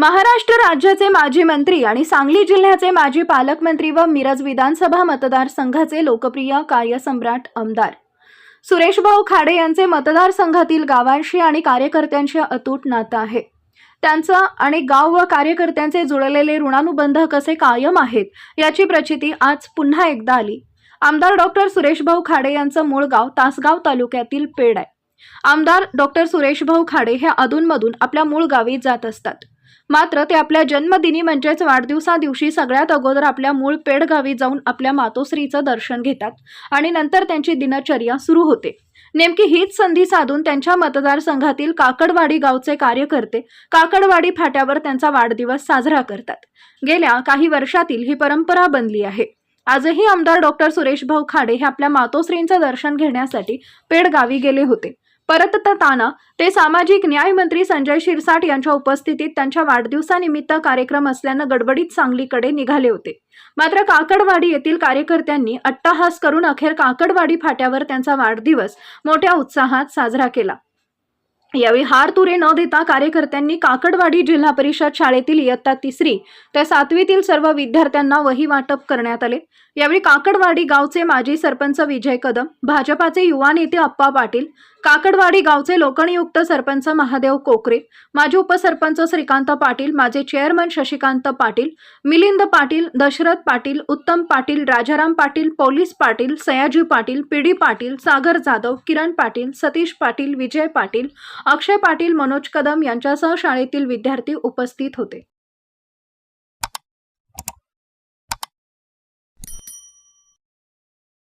महाराष्ट्र राज्याचे माजी मंत्री आणि सांगली जिल्ह्याचे माजी पालकमंत्री व मिरज विधानसभा मतदारसंघाचे लोकप्रिय कार्यसम्राट आमदार. सुरेशभाऊ खाडे यांचे मतदारसंघातील गावांशी आणि कार्यकर्त्यांशी अतूट नातं आहे. त्यांचं आणि गाव व कार्यकर्त्यांचे जुळलेले ऋणानुबंध कसे कायम आहेत याची प्रचिती आज पुन्हा एकदा आली. आमदार डॉक्टर सुरेशभाऊ खाडे यांचं मूळ गाव तासगाव तालुक्यातील पेड आहे. आमदार डॉक्टर सुरेशभाऊ खाडे हे अधूनमधून आपल्या मूळ गावी जात असतात. मात्र ते आपल्या जन्मदिनी म्हणजेच वाढदिवसादिवशी सगळ्यात अगोदर आपल्या मूळ पेडगावी जाऊन आपल्या मातोश्रीचं दर्शन घेतात आणि नंतर त्यांची दिनचर्या सुरू होते. नेमकी हीच संधी साधून त्यांच्या मतदारसंघातील काकडवाडी गावचे कार्यकर्ते काकडवाडी फाट्यावर त्यांचा वाढदिवस साजरा करतात. गेल्या काही वर्षातील ही परंपरा बनली आहे. आजही आमदार डॉक्टर सुरेशभाऊ खाडे हे आपल्या मातोश्रींचं दर्शन घेण्यासाठी पेडगावी गेले होते. परतताना ते सामाजिक न्याय मंत्री संजय शिरसाट यांच्या उपस्थितीत त्यांच्या वाढदिवसानिमित्त कार्यक्रम असल्यानं गडबडीत सांगलीकडे निघाले होते. मात्र काकडवाडी येथील कार्यकर्त्यांनी अट्टहास करून अखेर काकडवाडी फाट्यावर त्यांचा वाढदिवस मोठ्या उत्साहात साजरा केला. यावेळी हार तुरे न देता कार्यकर्त्यांनी काकडवाडी जिल्हा परिषद शाळेतील इयत्ता तिसरी ते सातवीतील सर्व विद्यार्थ्यांना वही वाटप करण्यात आले. यावेळी काकडवाडी गावचे माजी सरपंच विजय कदम भाजपाचे युवा नेते अप्पा पाटील काकडवाडी गावचे लोकनियुक्त सरपंच महादेव कोकरे माजी उपसरपंच श्रीकांत पाटील माझे chairman Shashikant Patil Milind Patil Dashrath Patil Uttam Patil Rajaram Patil police Patil Sayaji Patil PD Patil Sagar Jadhav Kiran Patil Satish Patil Vijay Patil Akshay Patil Manoj Kadam यांच्यासह शाळेतील विद्यार्थी उपस्थित होते.